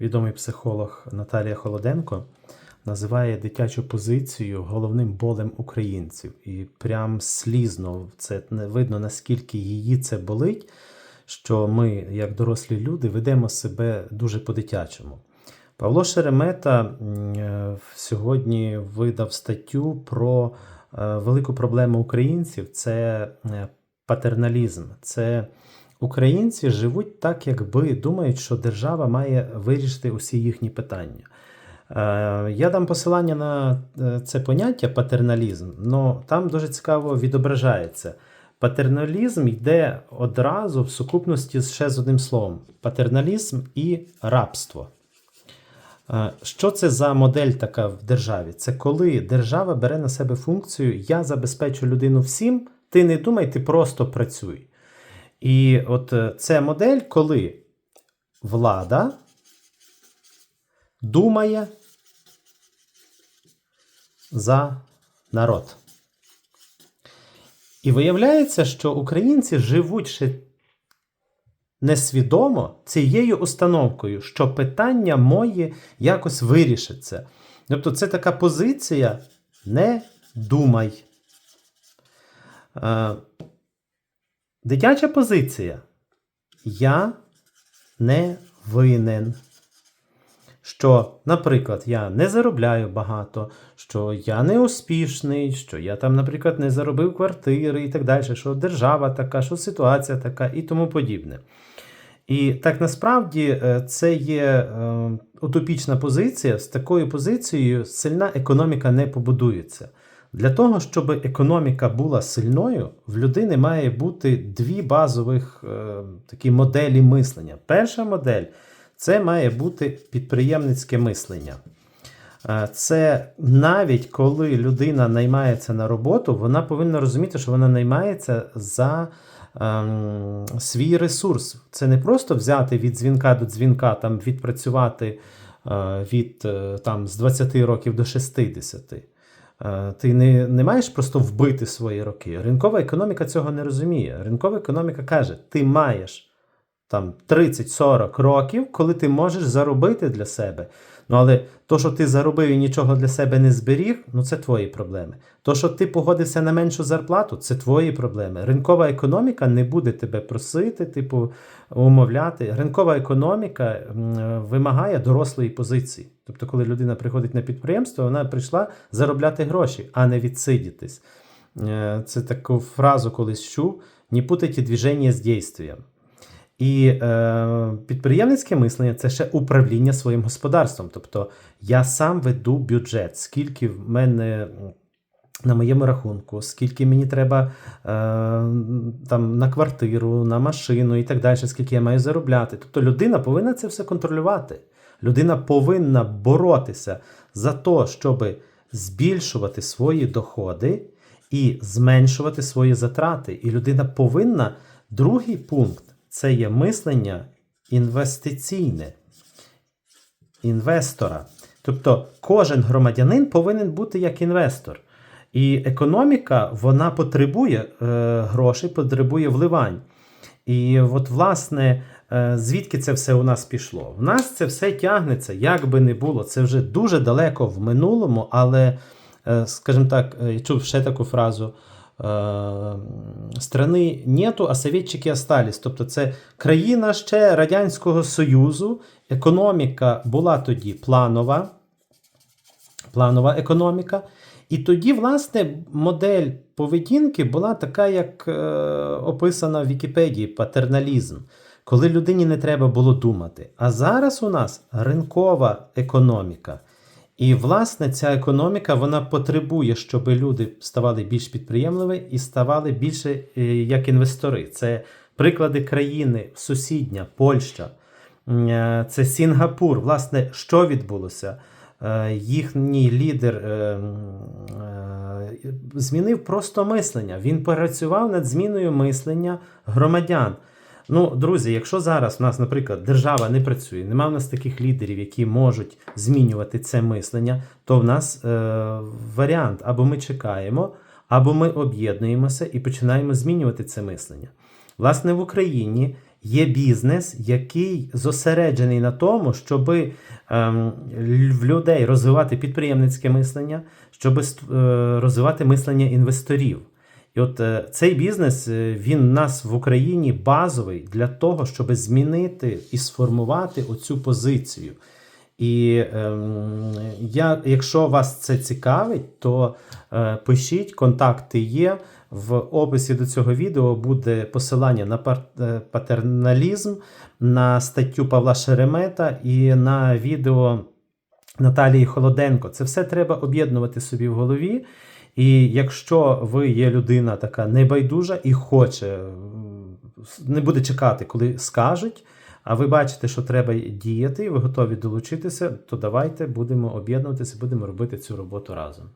відомий психолог Наталія Холоденко називає дитячу позицію головним болем українців. І прям слізно це не видно, наскільки її це болить, що ми, як дорослі люди, ведемо себе дуже по-дитячому. Павло Шеремета е, сьогодні видав статтю про е, велику проблему українців це е, патерналізм. Це українці живуть так, якби думають, що держава має вирішити усі їхні питання. Е, Я дам посилання на е, це поняття патерналізм, але там дуже цікаво відображається. Патерналізм йде одразу в сукупності ще з одним словом: патерналізм і рабство. Е, Що це за модель така в державі? Це коли держава бере на себе функцію Я забезпечу людину всім, ти не думай, ти просто працюй. І от е, це модель, коли влада думає за народ. І виявляється, що українці живуть ще несвідомо цією установкою, що питання мої якось вирішиться. Тобто це така позиція не думай. Дитяча позиція я не винен. Що, наприклад, я не заробляю багато, що я не успішний, що я там, наприклад, не заробив квартири і так далі, що держава така, що ситуація така і тому подібне. І так насправді е, це є е, утопічна позиція. З такою позицією сильна економіка не побудується. Для того, щоб економіка була сильною, в людини має бути дві базових е, такі моделі мислення. Перша модель це має бути підприємницьке мислення. Е, Це навіть коли людина наймається на роботу, вона повинна розуміти, що вона наймається за ем, свій ресурс. Це не просто взяти від дзвінка до дзвінка, там відпрацювати е, від е, там, з 20 років до 60. Е, Ти не, не маєш просто вбити свої роки. Ринкова економіка цього не розуміє. Ринкова економіка каже: ти маєш там 30-40 років, коли ти можеш заробити для себе. Ну, але то, що ти заробив і нічого для себе не зберіг, ну це твої проблеми. То, що ти погодився на меншу зарплату, це твої проблеми. Ринкова економіка не буде тебе просити, типу, умовляти. Ринкова економіка вимагає дорослої позиції. Тобто, коли людина приходить на підприємство, вона прийшла заробляти гроші, а не відсидітись. Е, Це таку фразу колись чув: не путайте движення з дійством. І е, підприємницьке мислення це ще управління своїм господарством. Тобто я сам веду бюджет, скільки в мене на моєму рахунку, скільки мені треба е, там, на квартиру, на машину і так далі, скільки я маю заробляти. Тобто людина повинна це все контролювати. Людина повинна боротися за те, щоб збільшувати свої доходи і зменшувати свої затрати. І людина повинна другий пункт це є мислення інвестиційне інвестора. Тобто кожен громадянин повинен бути як інвестор. І економіка вона потребує е, грошей, потребує вливань. І от, власне, е, звідки це все у нас пішло? В нас це все тягнеться, як би не було. Це вже дуже далеко в минулому, але, е, скажімо так, е, я чув ще таку фразу. Е, Страни нету, а советчики остались. Тобто це країна ще Радянського Союзу. Економіка була тоді планова, планова економіка. І тоді, власне, модель поведінки була така, як е, описана в Вікіпедії патерналізм, коли людині не треба було думати. А зараз у нас ринкова економіка. І, власне, ця економіка вона потребує, щоб люди ставали більш підприємливі і ставали більше е, як інвестори. Це приклади країни, сусідня, Польща, е, це Сінгапур. Власне, що відбулося? Е, Їхній лідер змінив просто мислення. Він працював над зміною мислення громадян. Ну, друзі, якщо зараз у нас, наприклад, держава не працює, немає в нас таких лідерів, які можуть змінювати це мислення, то в нас е, варіант або ми чекаємо, або ми об'єднуємося і починаємо змінювати це мислення. Власне, в Україні є бізнес, який зосереджений на тому, щоб ем, л- в людей розвивати підприємницьке мислення, щоб розвивати мислення інвесторів. І от е, цей бізнес е, він у нас в Україні базовий для того, щоб змінити і сформувати оцю позицію. І ем, я, якщо вас це цікавить, то е, пишіть, контакти є. В описі до цього відео буде посилання на патерналізм, на статтю Павла Шеремета і на відео Наталії Холоденко. Це все треба об'єднувати собі в голові. І якщо ви є людина така небайдужа і хоче, не буде чекати, коли скажуть, а ви бачите, що треба діяти, і ви готові долучитися, то давайте будемо об'єднуватися, будемо робити цю роботу разом.